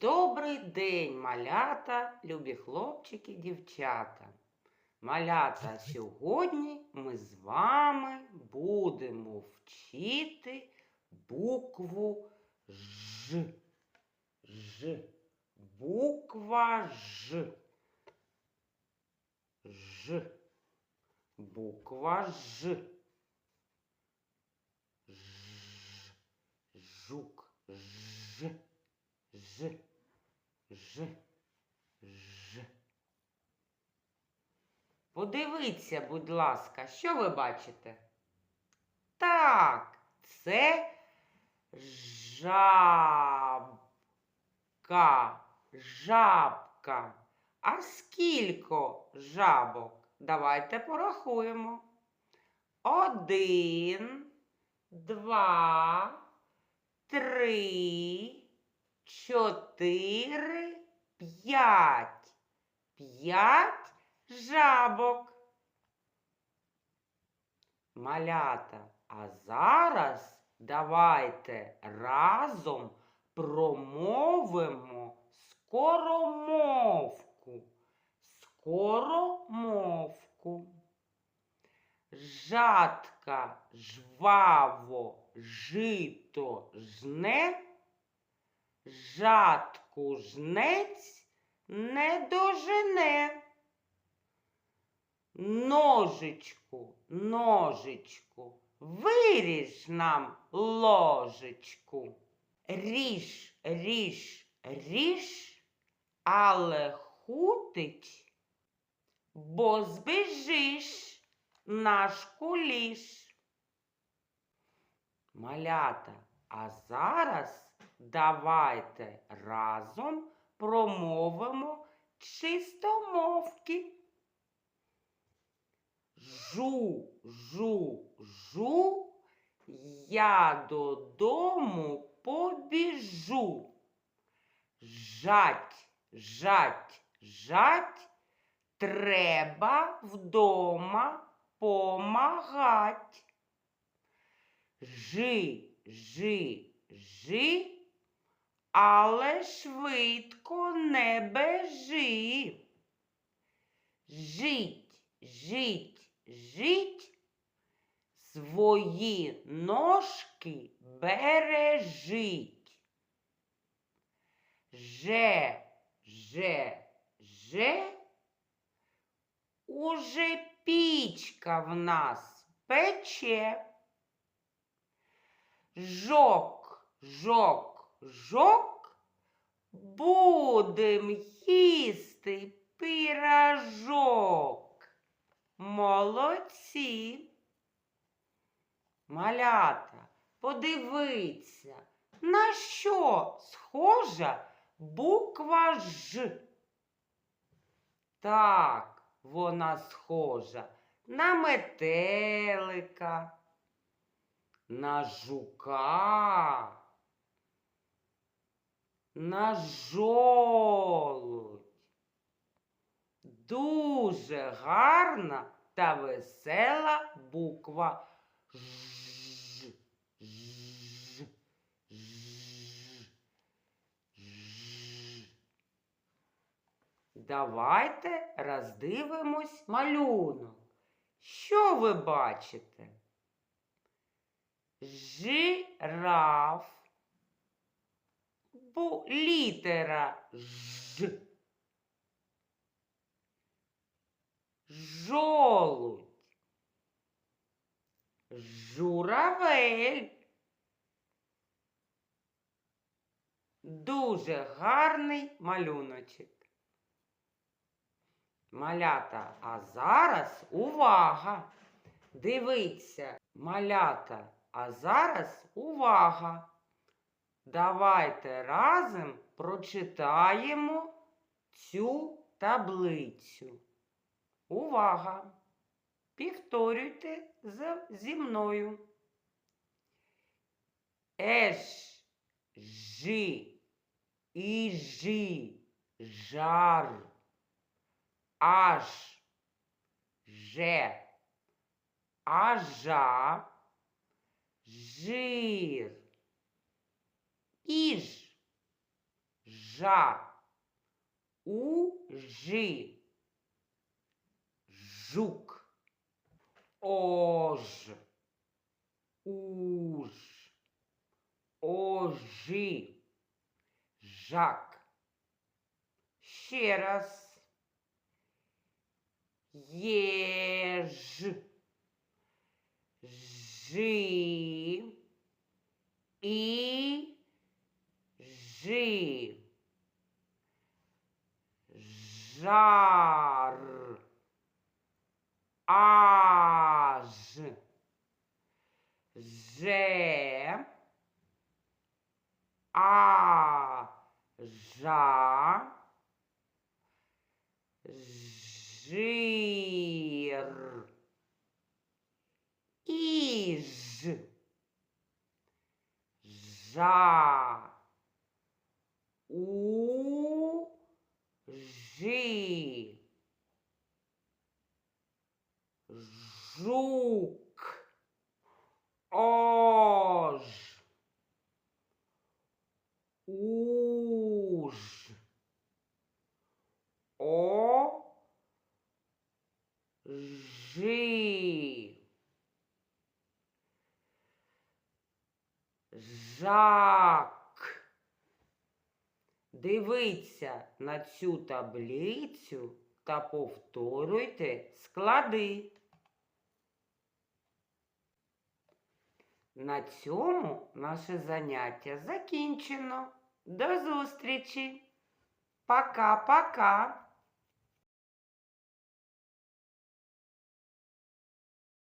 Добрий день, малята, любі хлопчики, дівчата. Малята, сьогодні ми з вами будемо вчити букву Ж. Ж. Буква Ж. Ж. Буква Ж. Ж. Жук. Ж. Ж. Ж. Ж. Подивіться, будь ласка, що ви бачите? Так, це жабка. Жабка. А скільки жабок? Давайте порахуємо. Один, два, три, чотири, п'ять. П'ять жабок. Малята, а зараз давайте разом промовимо скоромовку. Скоромовку. Жатка жваво жито жне, жатку жнець не дожене. Ножичку, ножичку, виріж нам ложечку. Ріж, ріж, ріж, але хутить, бо збіжиш наш куліш. Малята, а зараз давайте разом промовимо чистомовки. Жу, жу, жу, я додому побіжу. Жать, жать, жать, треба вдома помагать. Жи, жи, жи, але швидко не бежи. Жить, жить, жить, свої ножки бережить. Же, же, же, уже пічка в нас пече. Жок, жок, жок, будем їсти пірожок. Молодці. Малята, подивіться, на що схожа буква Ж. Так, вона схожа на метелика, на жука, на жолудь. Дуже гарна та весела буква Ж. Ж. Ж. Ж. Давайте роздивимось малюнок. Що ви бачите? Жираф. Бу літера Ж. Жолудь. Журавель. Дуже гарний малюночок. Малята, а зараз увага! Дивіться, малята, а зараз увага! Давайте разом прочитаємо цю таблицю. Увага! Повторюйте зі мною. Еш, жи, іжи, жар, аж, же, ажа, жир, іж, жа, ужи, жук, ож, уж, ожи, жак. Ще раз. Еж, жи, и, жи, жар, аж, же, а, жа, жир, иж, já o gi juk os os жак. Дивіться на цю таблицю та повторюйте склади. На цьому наше заняття закінчено. До зустрічі. Пока-пока.